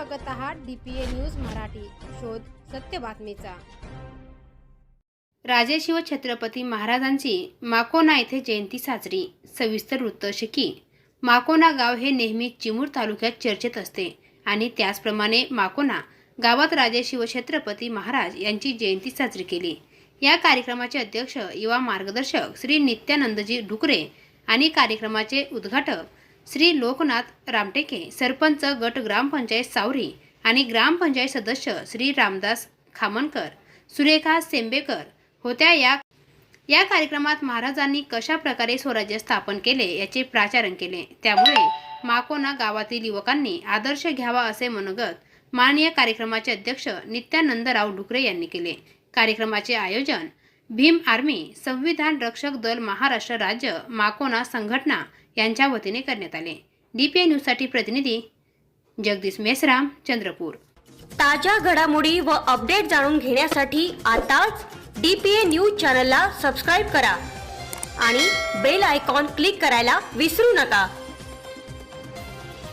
बघत आहात DPA news Marathi. शोध सत्य बातमीचा. राजेशिव छत्रपती महाराजांची माकोना येथे जयंती साजरी. सविस्तर वृत्त असे की माकोना गाव हे नेहमी चिमूर तालुक्यात चर्चेत असते आणि त्याचप्रमाणे माकोना गावात राजे शिवछत्रपती महाराज यांची जयंती साजरी केली. या कार्यक्रमाचे अध्यक्ष युवा मार्गदर्शक श्री नित्यानंदजी ढुकरे आणि कार्यक्रमाचे उद्घाटक श्री लोकनाथ रामटेके सरपंच गट ग्रामपंचायत सावरी आणि ग्रामपंचायत सदस्य श्री रामदास खामणकर सुरेखा सेंबेकर होत्या या या कार्यक्रमात महाराजांनी कशा प्रकारे स्वराज्य स्थापन केले याचे प्राचारण केले? त्यामुळे माकोना गावातील युवकांनी आदर्श घ्यावा असे मनोगत माननीय कार्यक्रमाचे अध्यक्ष नित्यानंदराव डुकरे यांनी केले. कार्यक्रमाचे आयोजन भीम आर्मी संविधान रक्षक दल महाराष्ट्र राज्य माकोना संघटना यांच्या वतीने करण्यात आले. डीपीए न्यूजसाठी प्रतिनिधी जगदीश मेसराम चंद्रपूर. ताज्या घडामोडी व अपडेट जाणून घेण्यासाठी आताच डी पी ए न्यूज चॅनलला सबस्क्राईब करा आणि बेल आयकॉन क्लिक करायला विसरू नका.